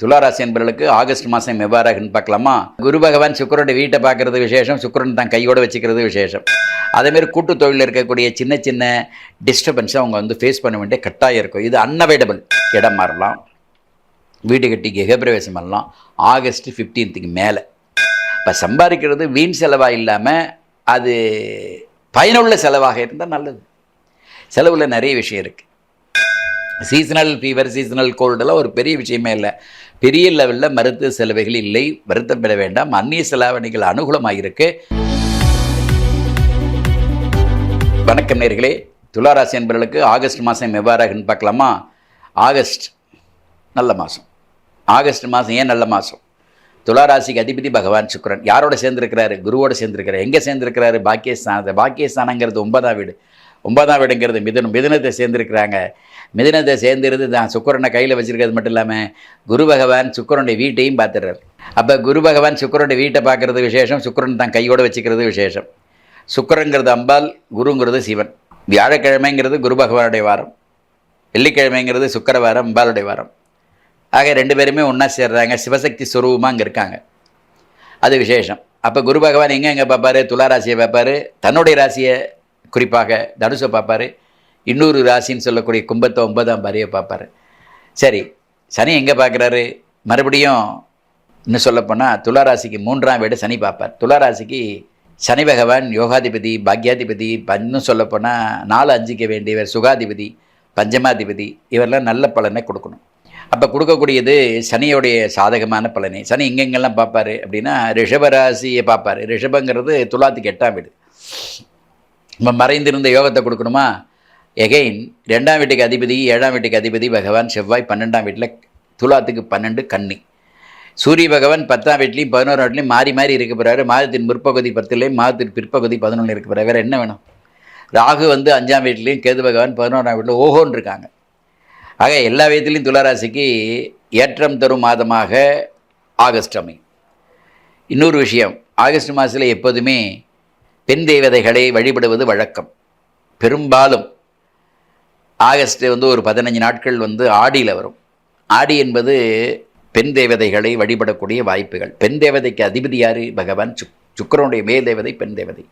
துளாராசி என்பவர்களுக்கு ஆகஸ்ட் மாதம் எவ்வாறாகன்னு பார்க்கலாமா? குரு பகவான் சுக்கரனுடைய வீட்டை பார்க்கறது விசேஷம் சுக்கரன் தான் கையோடு வச்சுக்கிறது விசேஷம். அதேமாரி கூட்டு தொழிலில் இருக்கக்கூடிய சின்ன சின்ன டிஸ்டர்பன்ஸை அவங்க வந்து ஃபேஸ் பண்ண வேண்டிய கட்டாயம் இருக்கும். இது அன்அவைடபிள் இடம் மாறலாம். வீடு கட்டி கிரகப்பிரவேசம் பண்ணலாம். ஆகஸ்ட் ஃபிஃப்டீன்த்துக்கு மேலே. இப்போ சம்பாதிக்கிறது வீண் செலவாக இல்லாமல் அது பயனுள்ள செலவாக இருந்தால் நல்லது. செலவில் நிறைய விஷயம் இருக்குது சீசனல் ஃபீவர் சீசனல் கோல்டெல்லாம் ஒரு பெரிய விஷயமே இல்லை. பெரிய லெவலில் மருத்துவ செலவுகள் இல்லை. வருத்தம் பெற வேண்டாம். அந்நிய செலாவணிகள் அனுகூலமாக இருக்கு. வணக்கம் நேர்களே. துளாராசி என்பவர்களுக்கு ஆகஸ்ட் மாதம் எவ்வாறாகன்னு பார்க்கலாமா? ஆகஸ்ட் நல்ல மாதம் ஆகஸ்ட் மாதம் ஏன் நல்ல மாதம் துளாராசிக்கு அதிபதி பகவான் சுக்கிரன். யாரோட சேர்ந்திருக்கிறாரு? குருவோட சேர்ந்திருக்கிறாரு. எங்கே சேர்ந்திருக்கிறாரு? பாக்கியஸ்தானத்தை. பாக்கியஸ்தானங்கிறது ஒன்பதாம் வீடு. ஒன்பதாம் வீடுங்கிறது மிதுனம் மிதுனத்தை சேர்ந்துருக்கிறாங்க. மிதுனத்தை சேர்ந்திருந்து தான் சுக்கரனை கையில் வச்சுருக்கிறது மட்டும் இல்லாமல் குரு பகவான் சுக்கரனுடைய வீட்டையும் பார்த்துடுறாரு. அப்போ குரு பகவான் சுக்கரனுடைய வீட்டை பார்க்குறது விசேஷம் சுக்கரன் தான் கையோடு வச்சுக்கிறது விசேஷம். சுக்கரங்கிறது அம்பாள் குருங்கிறது சிவன். வியாழக்கிழமைங்கிறது குரு பகவானுடைய வாரம். வெள்ளிக்கிழமைங்கிறது சுக்கர வாரம் அம்பாளுடைய வாரம். ஆக ரெண்டு பேருமே ஒன்றா சேர்றாங்க. சிவசக்தி ஸ்வரூபமாக அங்கே இருக்காங்க. அது விசேஷம். அப்போ குரு பகவான் எங்கே எங்கே பார்ப்பார்? துலா ராசியை பார்ப்பார். தன்னுடைய ராசியை குறிப்பாக தனுசை பார்ப்பாரு. இன்னொரு ராசின்னு சொல்லக்கூடிய கும்பத்தை ஒன்பதாம் பாரியை பார்ப்பாரு. சரி சனி எங்கே பார்க்குறாரு? மறுபடியும் இன்னும் சொல்லப்போனால் துலா ராசிக்கு மூன்றாம் வீடு சனி பார்ப்பார். துளாராசிக்கு சனி பகவான் யோகாதிபதி பாக்யாதிபதி இன்னும் சொல்லப்போனால் நாலு அஞ்சிக்க வேண்டியவர் சுகாதிபதி பஞ்சமாதிபதி இவரெல்லாம் நல்ல பலனை கொடுக்கணும். அப்போ கொடுக்கக்கூடியது சனியோடைய சாதகமான பலனை. சனி எங்கெங்கெல்லாம் பார்ப்பாரு அப்படின்னா ரிஷபராசியை பார்ப்பாரு. ரிஷபங்கிறது துலாத்துக்கு எட்டாம் வீடு. நம்ம மறைந்திருந்த யோகத்தை கொடுக்கணுமா? எகைன் ரெண்டாம் வீட்டுக்கு அதிபதி ஏழாம் வீட்டுக்கு அதிபதி பகவான் செவ்வாய் பன்னெண்டாம் வீட்டில் துலாத்துக்கு பன்னெண்டு கன்னி. சூரிய பகவான் பத்தாம் வீட்லேயும் பதினோரு வீட்லையும் மாறி மாறி இருக்க போகிறாரு மாதத்தின் முற்பகுதி பத்துலேயும் மாதத்தின் பிற்பகுதி பதினொன்று இருக்க போகிறார் வேறு என்ன வேணும்? ராகு வந்து அஞ்சாம் வீட்லேயும் கேது பகவான் பதினோராம் வீட்டில் ஓஹோன்னு இருக்காங்க ஆக எல்லா விதத்திலையும் துளாராசிக்கு ஏற்றம் தரும் மாதமாக ஆகஸ்ட் அமையும். இன்னொரு விஷயம் ஆகஸ்ட் மாதத்தில் எப்போதுமே பெண் தேவதைகளை வழிபடுவது வழக்கம். பெரும்பாலும் ஆகஸ்ட் வந்து ஒரு பதினஞ்சு நாட்கள் வந்து ஆடியில் வரும். ஆடி என்பது பெண் தேவதைகளை வழிபடக்கூடிய வாய்ப்புகள். பெண் தேவதைக்கு அதிபதி யார்? பகவான் சுக் சுக்கரனுடைய மேல் தேவதை பெண் தேவதை.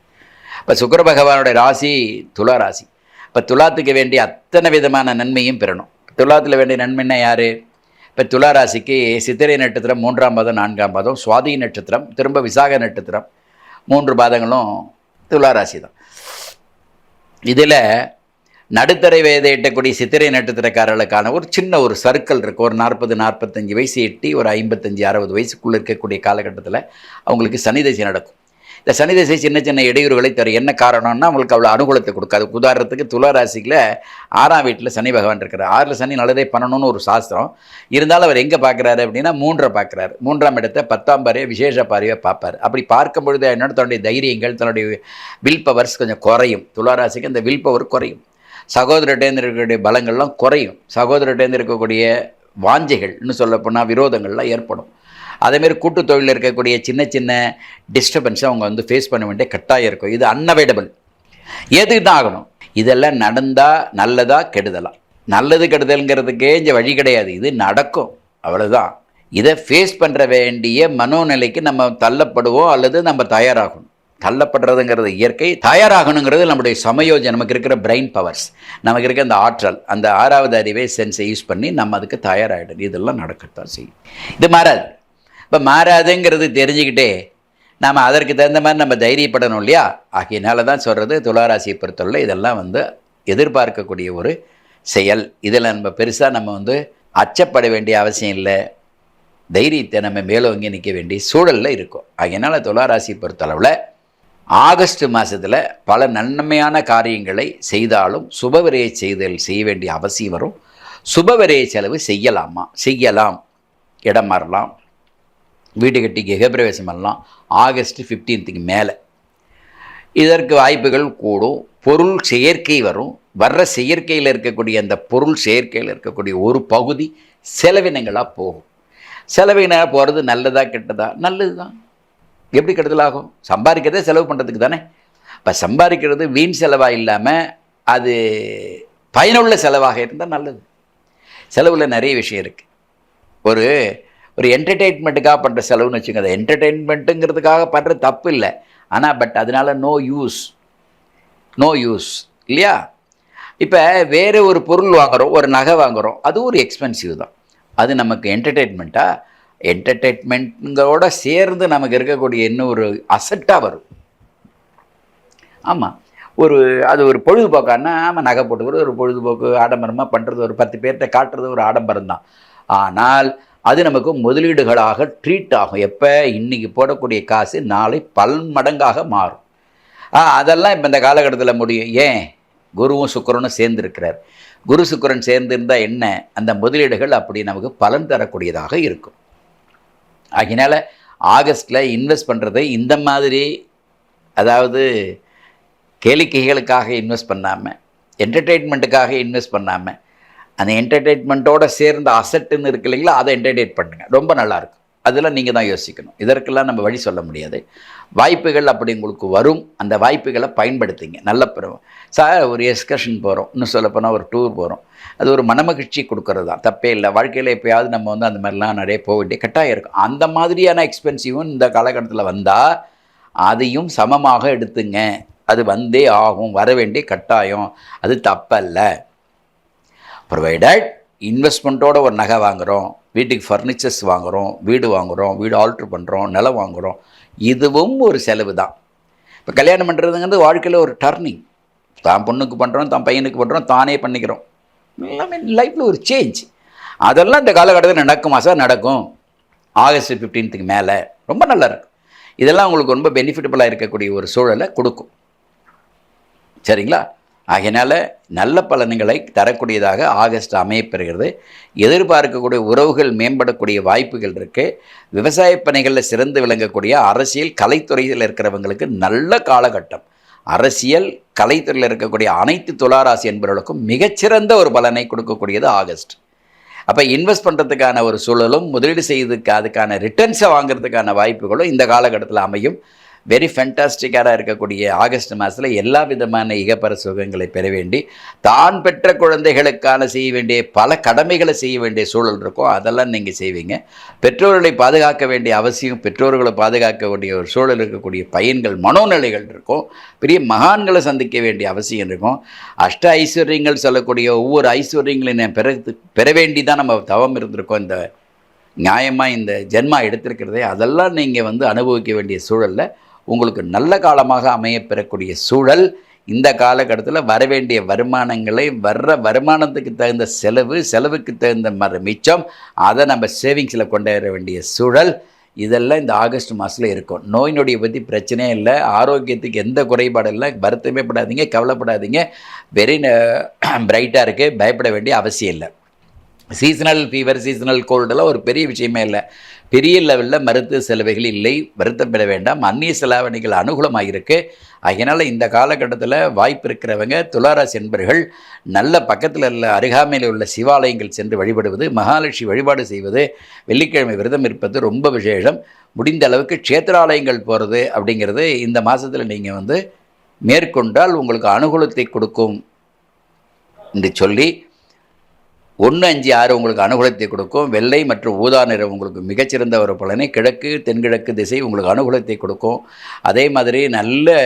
இப்போ சுக்கர பகவானுடைய ராசி துலா ராசி. இப்போ துலாத்துக்கு வேண்டிய அத்தனை விதமான நன்மையும் பெறணும். துலாத்தில் வேண்டிய நன்மைன்னா யார்? இப்போ துலா ராசிக்கு சித்திரை நட்சத்திரம் மூன்றாம் பாதம் நான்காம் பாதம் சுவாதி நட்சத்திரம் திரும்ப விசாக நட்சத்திரம் மூன்று பாதங்களும் துளாராசி தான். இதில் நடுத்தரை வயதை எட்டக்கூடிய சித்திரை நட்சத்திரக்காரர்களுக்கான ஒரு சின்ன ஒரு சர்க்கிள் இருக்குது ஒரு நாற்பது நாற்பத்தஞ்சு வயசு எட்டி ஒரு ஐம்பத்தஞ்சு அறுபது வயசுக்குள்ளே இருக்கக்கூடிய காலகட்டத்தில் அவங்களுக்கு சனி தசை நடக்கும். இந்த சனி திசை சின்ன சின்ன இடையூறுகளை தரும். என்ன காரணம்னா அவங்களுக்கு அவ்வளோ அனுகூலத்தை கொடுக்காது. உதாரணத்துக்கு துலா ஆறாம் வீட்டில் சனி பகவான் இருக்கிறார். ஆறில் சனி நல்லதே பண்ணணும்னு ஒரு சாஸ்திரம். இருந்தாலும் அவர் எங்கே பார்க்குறாரு அப்படின்னா மூன்றை பார்க்குறாரு மூன்றாம் இடத்தை பத்தாம் பாரியை விசேஷ பாரியை பார்ப்பார். அப்படி பார்க்கும் பொழுது என்னோட தன்னுடைய தைரியங்கள் தன்னுடைய வில் பவர்ஸ் கொஞ்சம் குறையும். துளாராசிக்கு அந்த வில் பவர் குறையும். சகோதரட்டேந்து இருக்கக்கூடிய பலங்கள்லாம் குறையும். சகோதரட்டேந்து இருக்கக்கூடிய வாஞ்சைகள் இன்னும் சொல்லப்போனால் விரோதங்கள்லாம் ஏற்படும். அதேமாரி கூட்டு தொழிலில் இருக்கக்கூடிய சின்ன சின்ன டிஸ்டர்பன்ஸை அவங்க வந்து ஃபேஸ் பண்ண வேண்டிய கட்டாயம் இருக்கும். இது அன்அவைடபிள் எதுக்கு தான் ஆகணும் இதெல்லாம் நடந்தால் நல்லதா கெடுதலா? நல்லது கெடுதல்ங்கிறதுக்கே இங்கே வழி கிடையாது. இது நடக்கும். அவ்வளோதான் இதை ஃபேஸ் பண்ணுற வேண்டிய மனோநிலைக்கு நம்ம தள்ளப்படுவோம் அல்லது நம்ம தயாராகணும். தள்ளப்படுறதுங்கிறது இயற்கை. தயாராகணுங்கிறது நம்முடைய சமயோஜம் நமக்கு இருக்கிற பிரெயின் பவர்ஸ் நமக்கு இருக்கிற அந்த ஆற்றல். அந்த ஆறாவது அறிவை சென்ஸை யூஸ் பண்ணி நம்ம அதுக்கு தயாராகிடும் இதெல்லாம் நடக்கத்தான் செய்யும். இது மாறாது. இப்போ மாறாதுங்கிறது தெரிஞ்சுக்கிட்டே நாம் அதற்கு தகுந்த மாதிரி நம்ம தைரியப்படணும் இல்லையா? ஆகையினால தான் சொல்கிறது துளாராசியை பொறுத்தவரை இதெல்லாம் வந்து எதிர்பார்க்கக்கூடிய ஒரு செயல். இதில் நம்ம பெருசாக நம்ம வந்து அச்சப்பட வேண்டிய அவசியம் இல்லை. தைரியத்தை நம்ம மேலோங்கி நிற்க வேண்டிய சூழலில் இருக்கும். ஆகையினால துளாராசியை பொறுத்தளவில் ஆகஸ்ட் மாதத்தில் பல நன்மையான காரியங்களை செய்தாலும் சுபவிரைய செய்தல் செய்ய வேண்டிய அவசியம் வரும். சுபவிரைய செலவு செய்யலாமா? செய்யலாம். இடம் மாறலாம். வீடு கட்டி கிரகப்பிரவேசம் பண்ணலாம். ஆகஸ்ட் ஃபிஃப்டீன்த்துக்கு மேலே. இதற்கு வாய்ப்புகள் கூடும். பொருள் செயற்கை வரும். வர்ற செயற்கையில் இருக்கக்கூடிய அந்த பொருள் செயற்கையில் இருக்கக்கூடிய ஒரு பகுதி செலவினங்களாக போகும். செலவினாக போகிறது நல்லதா கெட்டதா? நல்லது தான் எப்படி கெடுதலாகும் சம்பாதிக்கிறதே செலவு பண்ணுறதுக்கு தானே. இப்போ சம்பாதிக்கிறது வீண் செலவாக இல்லாமல் அது பயனுள்ள செலவாக இருந்தால் நல்லது. செலவில் நிறைய விஷயம் இருக்குது ஒரு ஒரு என்டர்டெயின்மெண்ட்டுக்காக பண்ணுற செலவுன்னு வச்சுங்க அது என்டர்டெயின்மெண்ட்டுங்கிறதுக்காக பண்ணுற தப்பு இல்லை. ஆனால் பட் அதனால நோ யூஸ் நோ யூஸ் இல்லையா? இப்போ வேறு ஒரு பொருள் வாங்குகிறோம் ஒரு நகை வாங்குகிறோம் அது ஒரு எக்ஸ்பென்சிவ் தான். அது நமக்கு என்டர்டெயின்மெண்ட்டாக என்டர்டெயின்மெண்ட்டுங்களோட சேர்ந்து நமக்கு இருக்கக்கூடிய இன்னும் ஒரு அசட்டாக வரும். ஆமாம் ஒரு அது ஒரு பொழுதுபோக்கானா ஆமாம் நகை போட்டுக்கிறது ஒரு பொழுதுபோக்கு ஆடம்பரமாக பண்ணுறது ஒரு பத்து பேர்கிட்ட காட்டுறது ஒரு ஆடம்பரம் தான். ஆனால் அது நமக்கு முதலீடுகளாக ட்ரீட் ஆகும். எப்போ? இன்றைக்கி போடக்கூடிய காசு நாளை பல் மடங்காக மாறும். அதெல்லாம் இப்போ இந்த காலகட்டத்தில் முடியும். ஏன்? குருவும் சுக்கரனும் சேர்ந்துருக்கிறார். குரு சுக்கரன் சேர்ந்திருந்தால் என்ன? அந்த முதலீடுகள் அப்படி நமக்கு பலன் தரக்கூடியதாக இருக்கும். அதனால் ஆகஸ்ட்டில் இன்வெஸ்ட் பண்ணுறது இந்த மாதிரி அதாவது கேளிக்கைகளுக்காக இன்வெஸ்ட் பண்ணாமல் என்டர்டெயின்மெண்ட்டுக்காக இன்வெஸ்ட் பண்ணாமல் அந்த என்டர்டெயின்மெண்ட்டோட சேர்ந்த அசட்டுன்னு இருக்கு இல்லைங்களா அதை என்டர்டெயின் பண்ணுங்கள் ரொம்ப நல்லாயிருக்கும் அதெல்லாம் நீங்கள் தான் யோசிக்கணும். இதற்கெல்லாம் நம்ம வழி சொல்ல முடியாது. வாய்ப்புகள் அப்படி உங்களுக்கு வரும். அந்த வாய்ப்புகளை பயன்படுத்திங்க. நல்ல பிறகு சார் ஒரு எக்ஸ்கர்ஷன் போகிறோம் இன்னும் சொல்லப்போனால் ஒரு டூர் போகிறோம் அது ஒரு மனமகிழ்ச்சி கொடுக்கறது தான். தப்பே இல்லை. வாழ்க்கையில் எப்போயாவது நம்ம வந்து அந்த மாதிரிலாம் நிறைய போக வேண்டிய கட்டாயம் இருக்கும். அந்த மாதிரியான எக்ஸ்பென்சிவும் இந்த காலகட்டத்தில் வந்தால் அதையும் சமமாக எடுத்துங்க. அது வந்தே ஆகும். வர வேண்டிய கட்டாயம். அது தப்பல்ல. ப்ரொவைடட் இன்வெஸ்ட்மெண்ட்டோட ஒரு நகை வாங்குகிறோம் வீட்டுக்கு ஃபர்னிச்சர்ஸ் வாங்குகிறோம் வீடு வாங்குகிறோம் வீடு ஆல்ட்ரு பண்ணுறோம் நிலம் வாங்குகிறோம் இதுவும் ஒரு செலவு தான் இப்போ கல்யாணம் பண்ணுறதுங்கிறது வாழ்க்கையில் ஒரு டர்னிங் தான் பொண்ணுக்கு பண்ணுறோம் தான் பையனுக்கு பண்ணுறோம் தானே பண்ணிக்கிறோம். எல்லாமே லைஃப்பில் ஒரு சேஞ்ச் அதெல்லாம் இந்த காலகட்டத்தில் நடக்குமா சார்? நடக்கும். ஆகஸ்ட் ஃபிஃப்டீன்த்துக்கு மேலே. ரொம்ப நல்லா இருக்கும். இதெல்லாம் உங்களுக்கு ரொம்ப பெனிஃபிட்டபுளாக இருக்கக்கூடிய ஒரு சூழலை கொடுக்கும். சரிங்களா? ஆகையினால நல்ல பலன்களை தரக்கூடியதாக ஆகஸ்ட் அமையப்பெறுகிறது எதிர்பார்க்கக்கூடிய உறவுகள் மேம்படக்கூடிய வாய்ப்புகள் இருக்குது விவசாய பணிகளில் சிறந்து விளங்கக்கூடிய அரசியல் கலைத்துறையில் இருக்கிறவங்களுக்கு நல்ல காலகட்டம். அரசியல் கலைத்துறையில் இருக்கக்கூடிய அனைத்து துளாராசி என்பவர்களுக்கும் மிகச்சிறந்த ஒரு பலனை கொடுக்கக்கூடியது ஆகஸ்ட். அப்போ இன்வெஸ்ட் பண்ணுறதுக்கான ஒரு சூழலும் முதலீடு செய்யறதுக்கு அதுக்கான ரிட்டர்ன்ஸை வாங்குறதுக்கான வாய்ப்புகளும் இந்த காலகட்டத்தில் அமையும். வெரி ஃபென்டாஸ்டிக்காக இருக்கக்கூடிய ஆகஸ்ட் மாதத்தில் எல்லா விதமான இகப்பர சுகங்களை பெற வேண்டி தான் பெற்ற குழந்தைகளுக்கான செய்ய வேண்டிய பல கடமைகளை செய்ய வேண்டிய சூழல் இருக்கும். அதெல்லாம் நீங்கள் செய்வீங்க. பெற்றோர்களை பாதுகாக்க வேண்டிய அவசியம் பெற்றோர்களை பாதுகாக்க வேண்டிய ஒரு சூழல் இருக்கக்கூடிய பையன்கள் மனோநிலைகள் இருக்கும். பெரிய மகான்களை சந்திக்க வேண்டிய அவசியம் இருக்கும். அஷ்ட ஐஸ்வர்யங்கள் சொல்லக்கூடிய ஒவ்வொரு ஐஸ்வர்யங்களையும் பெற பெற வேண்டி தான் நம்ம தவம் இருந்திருக்கோம். இந்த நியாயமாக இந்த ஜென்மா எடுத்திருக்கிறதே அதெல்லாம் நீங்கள் வந்து அனுபவிக்க வேண்டிய சூழலில் உங்களுக்கு நல்ல காலமாக அமையப்பெறக்கூடிய சூழல் இந்த காலகட்டத்தில் வரவேண்டிய வருமானங்களை வர்ற வருமானத்துக்கு தகுந்த செலவு செலவுக்கு தகுந்த மர மிச்சம் அதை நம்ம சேவிங்ஸில் கொண்டாட வேண்டிய சூழல் இதெல்லாம் இந்த ஆகஸ்ட் மாதத்தில் இருக்கும். நோய் நொடியை பற்றி பிரச்சனையே இல்லை ஆரோக்கியத்துக்கு எந்த குறைபாடும் இல்லை வருத்தமே படாதீங்க கவலைப்படாதீங்க. வெரி பிரைட்டாக இருக்குது பயப்பட வேண்டிய அவசியம் இல்லை. சீசனல் ஃபீவர் சீசனல் கோல்டெல்லாம் ஒரு பெரிய விஷயமே இல்லை. பெரிய லெவலில் மருத்துவ செலவுகள் இல்லை வருத்தப்பட வேண்டாம். அந்நிய செலாவணிகள் அனுகூலமாக இருக்குது அதனால் இந்த காலகட்டத்தில் வாய்ப்பு இருக்கிறவங்க துளாராசி என்பர்கள் நல்ல பக்கத்தில் உள்ள அருகாமையில் உள்ள சிவாலயங்கள் சென்று வழிபடுவது மகாலட்சுமி வழிபாடு செய்வது வெள்ளிக்கிழமை விரதம் இருப்பது ரொம்ப விசேஷம். முடிந்த அளவுக்கு க்ஷேத்திராலயங்கள் போகிறது அப்படிங்கிறது இந்த மாதத்தில் நீங்கள் வந்து மேற்கொண்டால் உங்களுக்கு அனுகூலத்தை கொடுக்கும் என்று சொல்லி ஒன்று அஞ்சு ஆறு உங்களுக்கு அனுகூலத்தை கொடுக்கும். வெள்ளை மற்றும் ஊதா நிறம் உங்களுக்கு மிகச்சிறந்த ஒரு பலனை கிழக்கு தென்கிழக்கு திசை உங்களுக்கு அனுகூலத்தை கொடுக்கும். அதே மாதிரி நல்ல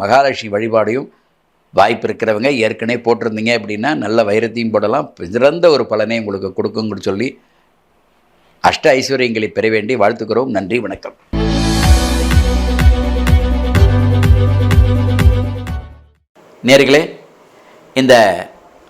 மகாலட்சுமி வழிபாடையும் வாய்ப்பு இருக்கிறவங்க ஏற்கனவே போட்டிருந்தீங்க அப்படின்னா நல்ல வைரத்தையும் போடலாம். சிறந்த ஒரு பலனை உங்களுக்கு கொடுக்குங்கன்னு சொல்லி அஷ்ட ஐஸ்வர்யங்களை பெற வேண்டி வாழ்த்துக்கிறோம். நன்றி வணக்கம். நேர்களே இந்த